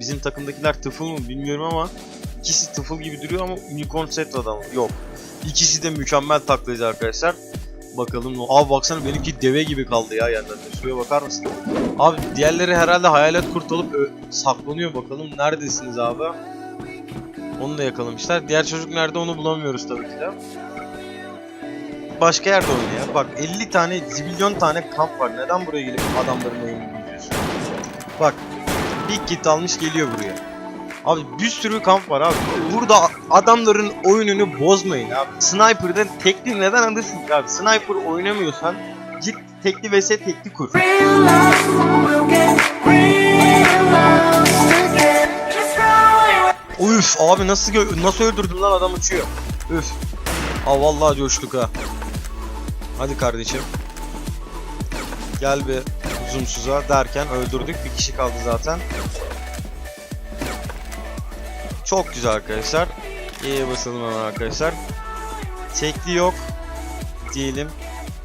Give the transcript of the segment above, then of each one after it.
bizim takımdakiler tıfıl mı bilmiyorum ama ikisi tıfıl gibi duruyor ama unicorn set adam yok. İkisi de mükemmel taklacı arkadaşlar. Bakalım. Abi baksana benimki deve gibi kaldı ya yanlarında. Şuraya bakar mısın? Abi diğerleri herhalde hayalet kurt olup ö- saklanıyor bakalım. Neredesiniz abi? Onu da yakalamışlar. Diğer çocuk nerede onu bulamıyoruz tabii ki de. Başka yerde oynuyor. Bak 50 tane, zibilyon tane kamp var. Neden buraya gelip adamların biliyorsun? Bak bir kit almış geliyor buraya. Abi bir sürü kamp var abi. Burada adamların oyununu bozmayın abi. Sniper'da tekli neden alırsın abi? Sniper oynamıyorsan git tekli vs tekli kur. Üf abi nasıl nasıl öldürdün lan adam uçuyor. Üf. Aa vallahi coştuk ha. Hadi kardeşim. Gel bir zoomsuza derken öldürdük. Bir kişi kaldı zaten. Çok güzel arkadaşlar. İyi basalım hemen arkadaşlar. Tekli yok. Diyelim.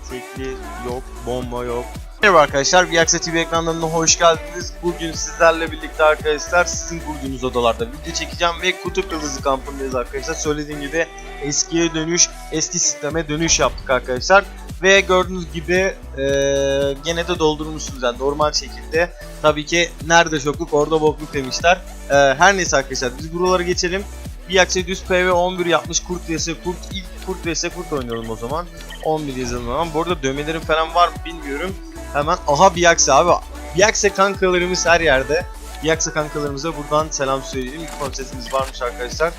Tekli yok. Bomba yok. Merhaba arkadaşlar, VXA TV ekranlarına hoş geldiniz. Bugün sizlerle birlikte arkadaşlar sizin kurduğunuz odalarda video çekeceğim ve Kutup Yıldızı kampındayız arkadaşlar. Söylediğim gibi eskiye dönüş, eski sisteme dönüş yaptık arkadaşlar. Ve gördüğünüz gibi eee, gene de doldurmuşsunuz yani normal şekilde. Tabii ki nerede çokluk orada bokluk demişler. Eee, her neyse arkadaşlar biz buralara geçelim. VXA düz PV 11 yapmış Kurt vs Kurt ilk Kurt vs Kurt oynayalım o zaman. 11 yazalım hemen. Bu arada dövmelerim falan var mı bilmiyorum. Hemen aha Biakse abi. Biakse kankalarımız her yerde. Biakse kankalarımıza buradan selam söyleyelim. Bir konseptimiz varmış arkadaşlar.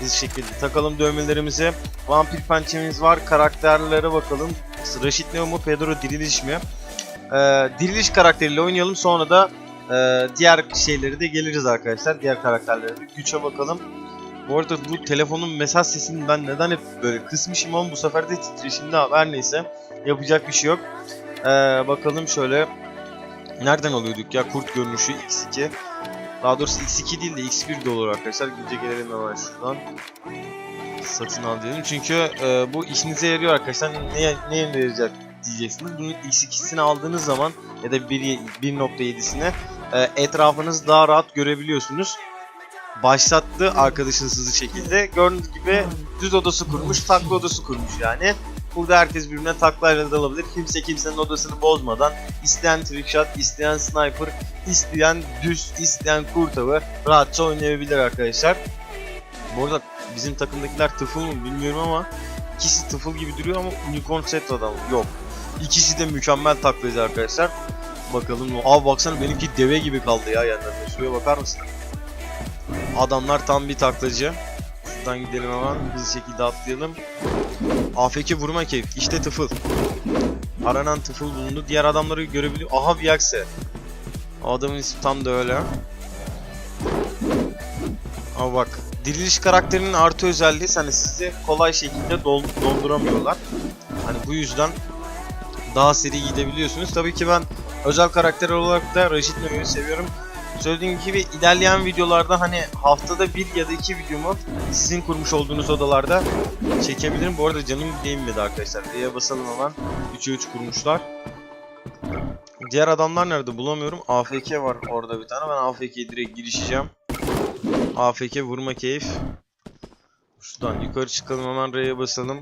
Biz şekilde takalım dövmelerimizi. Vampir pençemiz var. Karakterlere bakalım. Raşit Neo mu Pedro Diriliş mi? Ee, diriliş karakteriyle oynayalım. Sonra da e, diğer şeyleri de geliriz arkadaşlar. Diğer karakterlere de. Güçe bakalım. Bu arada bu telefonun mesaj sesini ben neden hep böyle kısmışım ama bu sefer de titreşimli abi. Her neyse. Yapacak bir şey yok. Ee, bakalım şöyle. Nereden alıyorduk ya kurt görünüşü X2. Daha doğrusu X2 değil de X1 de olur arkadaşlar. Gidince gelelim hemen şuradan. Satın al diyelim. Çünkü e, bu işinize yarıyor arkadaşlar. Neye, neye yarayacak diyeceksiniz. Bunun X2'sini aldığınız zaman ya da 1 1.7'sine e, etrafınızı daha rahat görebiliyorsunuz. Başlattı arkadaşınız hızlı şekilde. Gördüğünüz gibi düz odası kurmuş, takla odası kurmuş yani. Burada herkes birbirine taklayla dalabilir. Kimse kimsenin odasını bozmadan isteyen trickshot, isteyen sniper, isteyen düz, isteyen kurt avı rahatça oynayabilir arkadaşlar. Bu arada bizim takımdakiler tıfıl mı bilmiyorum ama ikisi tıfıl gibi duruyor ama unicorn set adam yok. İkisi de mükemmel taklayıcı arkadaşlar. Bakalım. Abi baksana benimki deve gibi kaldı ya yanlarında. Şuraya bakar mısın? Adamlar tam bir taklacı. Şuradan gidelim hemen hızlı şekilde atlayalım. AFK vurma keyif. İşte tıfıl. Aranan tıfıl bulundu. Diğer adamları görebiliyor. Aha Viaxe. Adamın ismi tam da öyle. Ama bak. Diriliş karakterinin artı özelliği hani sizi kolay şekilde dol- donduramıyorlar. Hani bu yüzden daha seri gidebiliyorsunuz. Tabii ki ben özel karakter olarak da Rashid Neo'yu seviyorum. Söylediğim gibi ilerleyen videolarda hani haftada bir ya da iki videomu sizin kurmuş olduğunuz odalarda çekebilirim. Bu arada canım değinmedi arkadaşlar. D'ye basalım hemen. 3'e 3 kurmuşlar. Diğer adamlar nerede bulamıyorum. AFK var orada bir tane. Ben AFK'ye direkt girişeceğim. AFK vurma keyif. Şuradan yukarı çıkalım hemen R'ye basalım.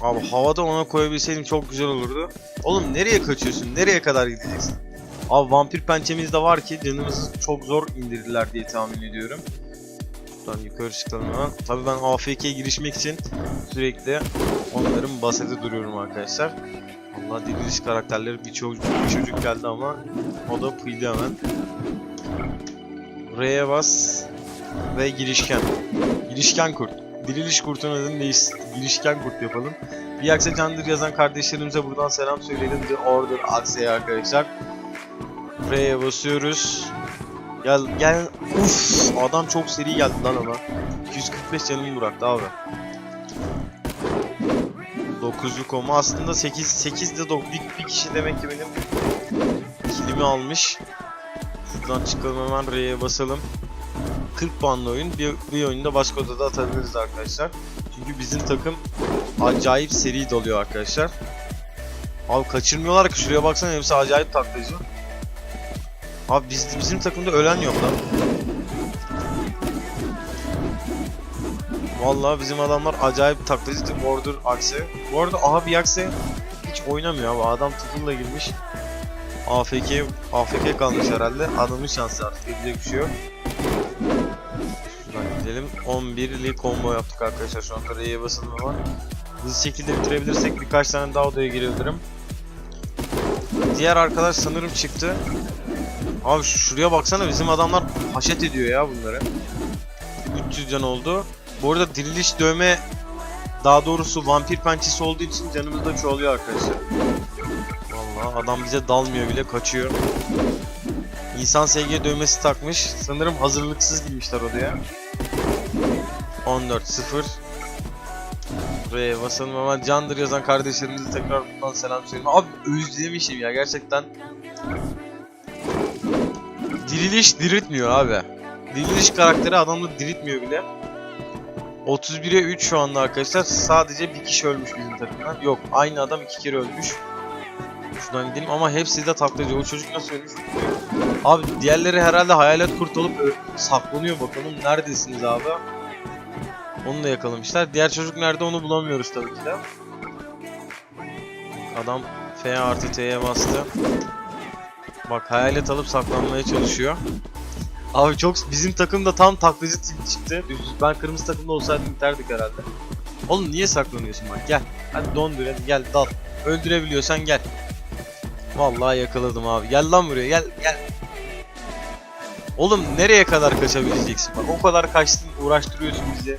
Abi havada ona koyabilseydim çok güzel olurdu. Oğlum nereye kaçıyorsun? Nereye kadar gideceksin? Abi vampir pençemiz de var ki canımızı çok zor indirdiler diye tahmin ediyorum. Buradan yukarı çıkalım hemen. Tabii ben AFK'ye girişmek için sürekli onların basede duruyorum arkadaşlar. Allah diriliş karakterleri bir çocuk, bir çocuk geldi ama o da pıydı hemen. R'ye bas ve girişken. Girişken kurt. Diriliş kurtun adını değiş girişken kurt yapalım. Bir Akse Candır yazan kardeşlerimize buradan selam söyleyelim. The Order Akse'ye arkadaşlar. R'ye basıyoruz. Gel gel. Uf, adam çok seri geldi lan ama. 245 canımı bıraktı abi. 9'luk koma aslında 8 8 de do- bir, bir kişi demek ki benim kilimi almış. Şuradan çıkalım hemen R'ye basalım. 40 puanlı oyun. Bir, bir oyunda başka odada atabiliriz arkadaşlar. Çünkü bizim takım acayip seri doluyor arkadaşlar. Abi kaçırmıyorlar ki şuraya baksana hepsi acayip taklacı. Abi biz, bizim takımda ölen yok lan. Vallahi bizim adamlar acayip taklacı Border Axe. Bu arada abi Axe hiç oynamıyor abi. Adam tıkılla girmiş. AFK, AFK kalmış herhalde. Adamın şansı artık. Yapacak bir şey yok. Şuradan gidelim. 11'li combo yaptık arkadaşlar. Şu anda R'ye basılma var. Hızlı şekilde bitirebilirsek birkaç tane daha odaya girebilirim. Diğer arkadaş sanırım çıktı. Abi şu- şuraya baksana bizim adamlar haşet ediyor ya bunları. 300 can oldu. Bu arada diriliş dövme daha doğrusu vampir pençesi olduğu için canımız da çoğalıyor arkadaşlar. Adam bize dalmıyor bile kaçıyor. İnsan SG dövmesi takmış. Sanırım hazırlıksız girmişler odaya. 14-0 Buraya basalım ama candır yazan kardeşlerimize tekrar buradan selam söyleyeyim. Abi özlemişim ya gerçekten. Diriliş diriltmiyor abi. Diriliş karakteri adamı diriltmiyor bile. 31'e 3 şu anda arkadaşlar. Sadece bir kişi ölmüş bizim takımdan. Yok aynı adam iki kere ölmüş. Şuradan gidelim ama hepsi de taklacı. O çocuk nasıl ölmüş. Abi diğerleri herhalde hayalet kurt olup saklanıyor bakalım. Neredesiniz abi? Onu da yakalamışlar. Diğer çocuk nerede onu bulamıyoruz tabii ki de. Adam F artı T'ye bastı. Bak hayalet alıp saklanmaya çalışıyor. Abi çok bizim takımda tam taklacı tim çıktı. Ben kırmızı takımda olsaydım biterdik herhalde. Oğlum niye saklanıyorsun bak gel. Hadi dondur hadi gel dal. Öldürebiliyorsan gel. Vallahi yakaladım abi. Gel lan buraya gel gel. Oğlum nereye kadar kaçabileceksin bak o kadar kaçtın uğraştırıyorsun bizi.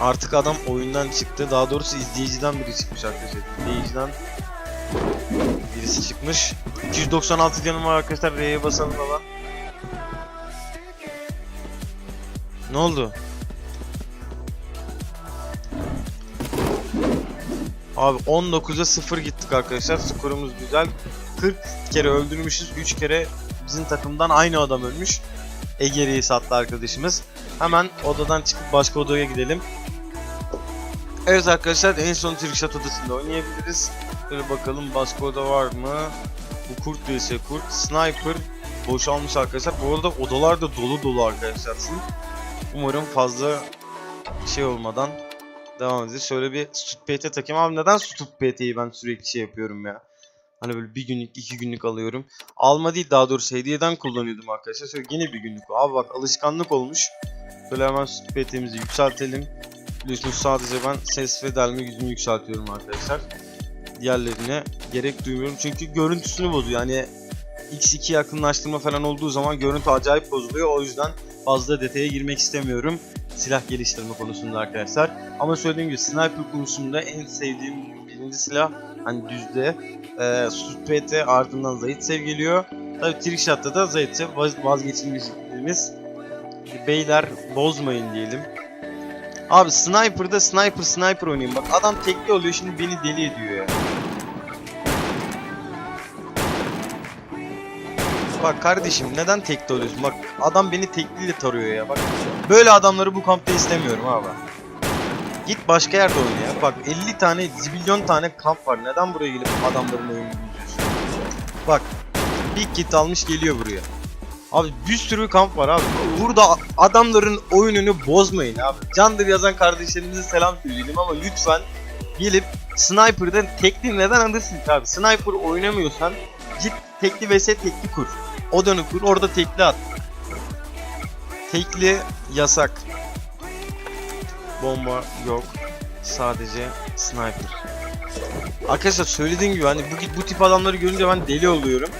Artık adam oyundan çıktı. Daha doğrusu izleyiciden biri çıkmış arkadaşlar. İzleyiciden birisi çıkmış. 296 canım var arkadaşlar. R'ye basalım baba. Ne oldu? Abi 19'a 0 gittik arkadaşlar. Skorumuz güzel. 40 kere öldürmüşüz. 3 kere bizim takımdan aynı adam ölmüş. Ege'yi sattı arkadaşımız. Hemen odadan çıkıp başka odaya gidelim. Evet arkadaşlar en son Trickshot odasında oynayabiliriz. Böyle bakalım başka oda var mı? Bu kurt vs kurt. Sniper boşalmış arkadaşlar. Bu arada odalar da dolu dolu arkadaşlar. Umarım fazla şey olmadan devam edeceğiz. Şöyle bir Stut PT takayım. Abi neden Stut PT'yi ben sürekli şey yapıyorum ya? Hani böyle bir günlük, iki günlük alıyorum. Alma değil daha doğrusu hediyeden kullanıyordum arkadaşlar. Şöyle yine bir günlük. Abi bak alışkanlık olmuş. Böyle hemen Stut PT'mizi yükseltelim. Biliyorsunuz sadece ben ses ve delme gücünü yükseltiyorum arkadaşlar. Diğerlerine gerek duymuyorum çünkü görüntüsünü bozuyor. Yani X2 yakınlaştırma falan olduğu zaman görüntü acayip bozuluyor. O yüzden fazla detaya girmek istemiyorum silah geliştirme konusunda arkadaşlar. Ama söylediğim gibi sniper konusunda en sevdiğim birinci silah hani düzde e, Sut PT ardından Zayt Sev geliyor. Tabi Trickshot'ta da Zayt Sev vaz- vazgeçilmezimiz. Beyler bozmayın diyelim. Abi sniper'da sniper sniper oynayayım. Bak adam tekli oluyor şimdi beni deli ediyor ya. Bak kardeşim neden tekli oluyorsun? Bak adam beni tekliyle tarıyor ya. Bak böyle adamları bu kampta istemiyorum abi. Git başka yerde oyna ya. Bak 50 tane, zibilyon tane kamp var. Neden buraya gelip adamların bozuyorsun? Bak bir kit almış geliyor buraya. Abi bir sürü kamp var abi. Burada adamların oyununu bozmayın abi. Candır yazan kardeşlerimize selam söyleyelim ama lütfen gelip Sniper'da tekli neden alırsın abi? Sniper oynamıyorsan git tekli vs tekli kur. Odanı kur orada tekli at. Tekli yasak. Bomba yok. Sadece sniper. Arkadaşlar söylediğim gibi hani bu, bu tip adamları görünce ben deli oluyorum.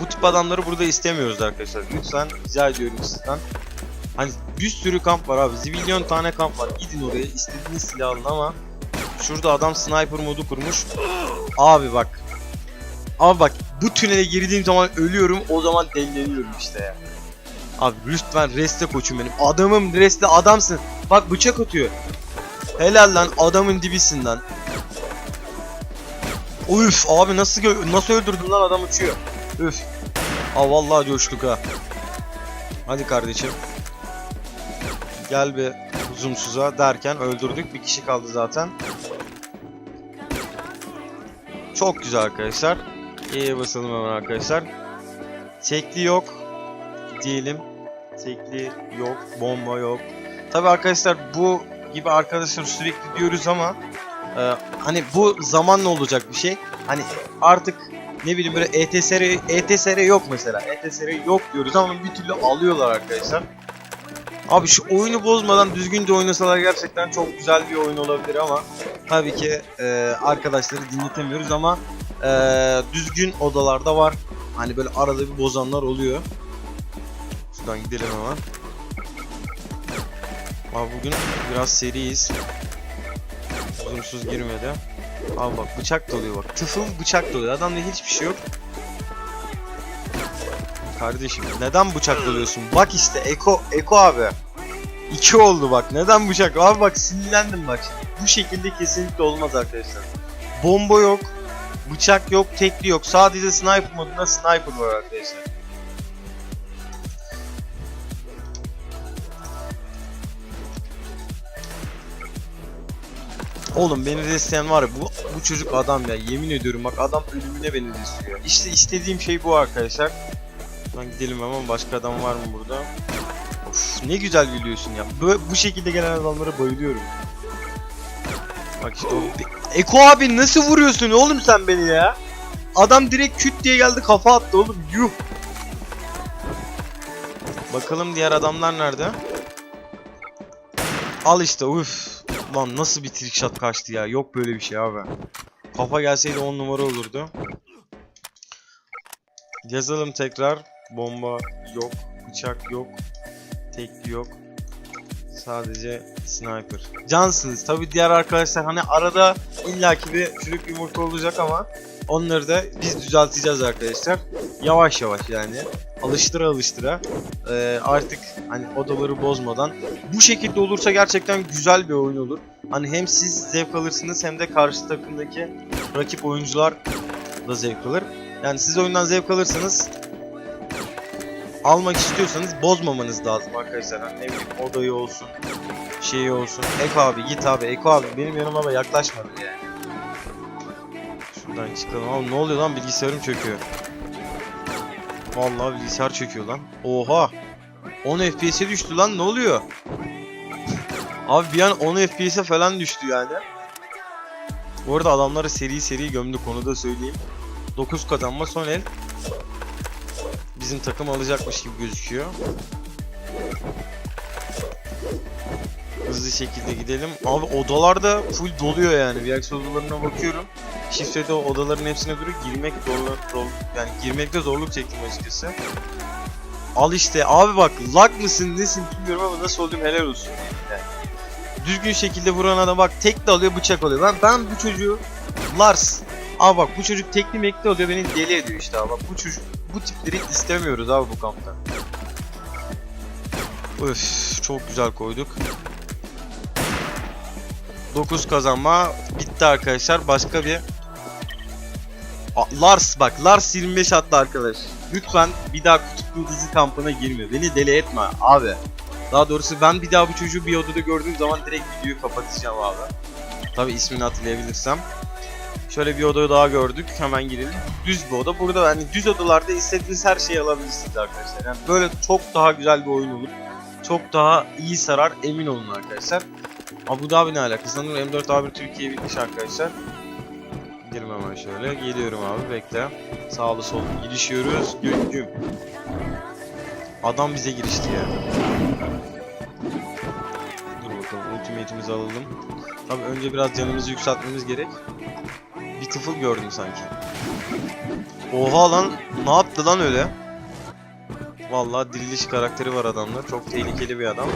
Bu tip adamları burada istemiyoruz arkadaşlar. Lütfen rica ediyorum sizden. Hani bir sürü kamp var abi. Zibilyon tane kamp var. Gidin oraya istediğiniz silah alın ama şurada adam sniper modu kurmuş. Abi bak. Abi bak bu tünele girdiğim zaman ölüyorum o zaman delileniyorum işte ya. Abi lütfen reste koçum benim. Adamım reste adamsın. Bak bıçak atıyor. Helal lan adamın dibisin lan. Üf abi nasıl nasıl öldürdün lan adam uçuyor. Üf. Aa vallahi coştuk ha. Hadi kardeşim. Gel bir zoomsuza derken öldürdük. Bir kişi kaldı zaten. Çok güzel arkadaşlar. İyi basalım hemen arkadaşlar. Tekli yok diyelim. Tekli yok, bomba yok. Tabi arkadaşlar bu gibi arkadaşlar sürekli diyoruz ama e, hani bu zamanla olacak bir şey. Hani artık ne bileyim böyle ETSR ETSR yok mesela. ETSR yok diyoruz ama bir türlü alıyorlar arkadaşlar. Abi şu oyunu bozmadan düzgünce oynasalar gerçekten çok güzel bir oyun olabilir ama tabii ki e, arkadaşları dinletemiyoruz ama e, düzgün odalarda var. Hani böyle arada bir bozanlar oluyor. Şuradan gidelim hemen. Abi bugün biraz seriyiz. Uzunsuz girmedi. Abi bak bıçak doluyor bak. Tıfıl bıçak doluyor. Adamda hiçbir şey yok. Kardeşim neden bıçak doluyorsun? Bak işte Eko Eko abi. İki oldu bak. Neden bıçak? Abi bak sinirlendim bak. Bu şekilde kesinlikle olmaz arkadaşlar. Bomba yok. Bıçak yok. Tekli yok. Sadece sniper modunda sniper var arkadaşlar. Oğlum beni resleyen var ya bu, bu çocuk adam ya yemin ediyorum bak adam ölümüne beni resliyor. İşte istediğim şey bu arkadaşlar. Lan gidelim hemen başka adam var mı burada? Of ne güzel gülüyorsun ya. Bu, bu şekilde gelen adamlara bayılıyorum. Bak işte o... Eko abi nasıl vuruyorsun oğlum sen beni ya? Adam direkt küt diye geldi kafa attı oğlum yuh. Bakalım diğer adamlar nerede? Al işte uf. Lan nasıl bir trick shot kaçtı ya. Yok böyle bir şey abi. Kafa gelseydi 10 numara olurdu. Yazalım tekrar. Bomba yok. Bıçak yok. Tekli yok. Sadece sniper. Cansınız. Tabi diğer arkadaşlar hani arada illaki bir çürük yumurta olacak ama onları da biz düzelteceğiz arkadaşlar. Yavaş yavaş yani. Alıştıra alıştıra. Ee, artık hani odaları bozmadan. Bu şekilde olursa gerçekten güzel bir oyun olur. Hani hem siz zevk alırsınız hem de karşı takımdaki rakip oyuncular da zevk alır. Yani siz oyundan zevk alırsanız almak istiyorsanız bozmamanız lazım arkadaşlar. Hani ne bileyim odayı olsun, şeyi olsun. Eko abi git abi, Eko abi benim yanıma da yaklaşmadı yani. Şuradan çıkalım abi ne oluyor lan bilgisayarım çöküyor. Vallahi bilgisayar çöküyor lan. Oha! 10 FPS'e düştü lan ne oluyor? Abi bir an 10 FPS'e falan düştü yani. Bu arada adamları seri seri gömdü onu da söyleyeyim. 9 kazanma son el. Bizim takım alacakmış gibi gözüküyor. Hızlı şekilde gidelim. Abi odalarda full doluyor yani. VX odalarına bakıyorum. Şifrede odaların hepsine göre girmek zorluk, zor, yani girmekte zorluk çektim açıkçası. Al işte abi bak lag mısın nesin bilmiyorum ama nasıl oldum helal olsun. Yani. Düzgün şekilde vuran adam bak tek de alıyor bıçak alıyor. Ben, ben bu çocuğu Lars Abi bak bu çocuk tekli mekli oluyor beni deli ediyor işte abi. Bak bu çocuk bu tipleri istemiyoruz abi bu kampta. Öf çok güzel koyduk. 9 kazanma bitti arkadaşlar. Başka bir A- Lars bak Lars 25 attı arkadaş. Lütfen bir daha kutup yıldızı kampına girme. Beni deli etme abi. Daha doğrusu ben bir daha bu çocuğu bir odada gördüğüm zaman direkt videoyu kapatacağım abi. Tabi ismini hatırlayabilirsem. Şöyle bir oda daha gördük. Hemen girelim. Düz bir oda. Burada hani düz odalarda istediğiniz her şeyi alabilirsiniz arkadaşlar. Yani böyle çok daha güzel bir oyun olur. Çok daha iyi sarar emin olun arkadaşlar. Abu Dhabi ne alaka? Sanırım M4 A1 Türkiye bitmiş arkadaşlar. Gidelim hemen şöyle. Geliyorum abi bekle. Sağlı sollu girişiyoruz. Güm güm. Adam bize girişti ya. Dur bakalım ultimate'imizi alalım. Tabi önce biraz canımızı yükseltmemiz gerek. Bir tıfıl gördüm sanki. Oha lan ne yaptı lan öyle? Vallahi diriliş karakteri var adamda. Çok tehlikeli bir adam.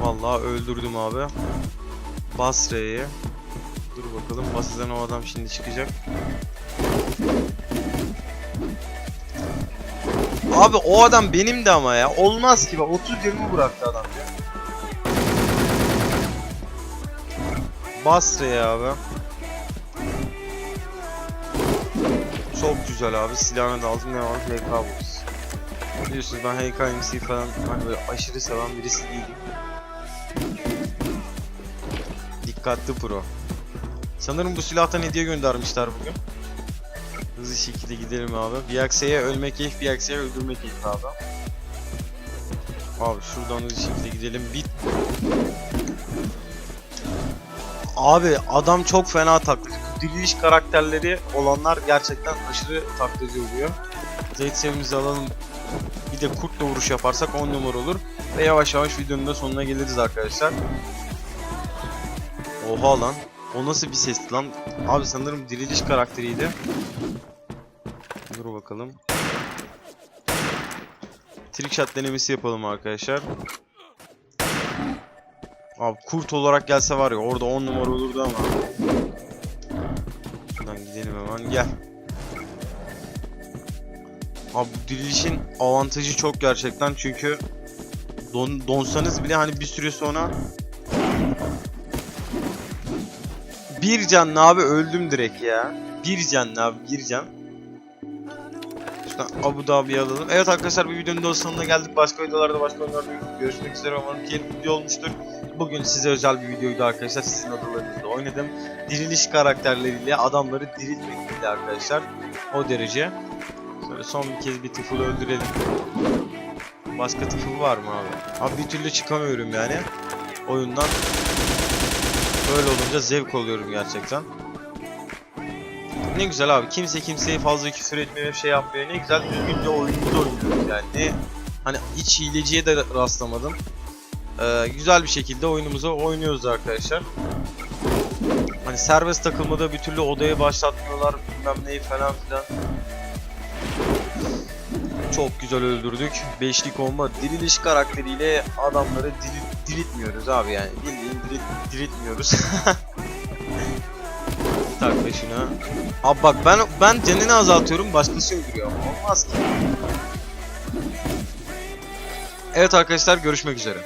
Vallahi öldürdüm abi. Basre'yi. Dur bakalım Basre'den o adam şimdi çıkacak. Abi o adam benim de ama ya. Olmaz ki bak 30 20 bıraktı adam ya. Basre'ye abi. Çok güzel abi. Silahını da aldım. Ne var? HK Box. Biliyorsunuz ben HKMC falan hani böyle aşırı seven birisi değilim. Dikkatli pro. Sanırım bu silahtan hediye göndermişler bugün. Hızlı şekilde gidelim abi. Bir akseye ölmek keyif, bir akseye öldürmek keyif abi. Abi şuradan hızlı şekilde gidelim. Bir... Abi adam çok fena taklacı. Diriliş karakterleri olanlar gerçekten aşırı taklacı oluyor. Zeyt sevimizi alalım. Bir de kurtla vuruş yaparsak 10 numara olur. Ve yavaş yavaş videonun da sonuna geliriz arkadaşlar. Oha lan. O nasıl bir sesti lan? Abi sanırım diriliş karakteriydi. Dur bakalım. Trickshot denemesi yapalım arkadaşlar. Abi kurt olarak gelse var ya orada 10 numara olurdu ama. Şuradan gidelim hemen gel. Abi bu dirilişin avantajı çok gerçekten çünkü don, donsanız bile hani bir süre sonra bir canlı abi öldüm direkt ya. Bir canlı abi bir can. Abu Dhabi'yi alalım. Evet arkadaşlar bir videonun da sonuna geldik. Başka videolarda başka oyunlarda görüşmek üzere. Umarım keyifli video olmuştur. Bugün size özel bir videoydu arkadaşlar. Sizin odalarınızda oynadım. Diriliş karakterleriyle adamları diriltmekti arkadaşlar. O derece. Şöyle son bir kez bir tıfıl öldürelim. Başka tıfıl var mı abi? Abi bir türlü çıkamıyorum yani. Oyundan. Böyle olunca zevk alıyorum gerçekten. Ne güzel abi. Kimse kimseye fazla küfür etmiyor, şey yapmıyor. Ne güzel düzgünce oyunumuzu oynuyoruz yani. Ne, hani hiç hileciye de rastlamadım. Ee, güzel bir şekilde oyunumuzu oynuyoruz arkadaşlar. Hani serbest takılmada bir türlü odaya başlatmıyorlar bilmem neyi falan filan. Çok güzel öldürdük. Beşli komba diriliş karakteriyle adamları diri- diriltmiyoruz abi yani. Bildiğin dirilt- diriltmiyoruz. Takla şuna. Abi bak ben ben canını azaltıyorum başkası öldürüyor olmaz ki. Evet arkadaşlar görüşmek üzere.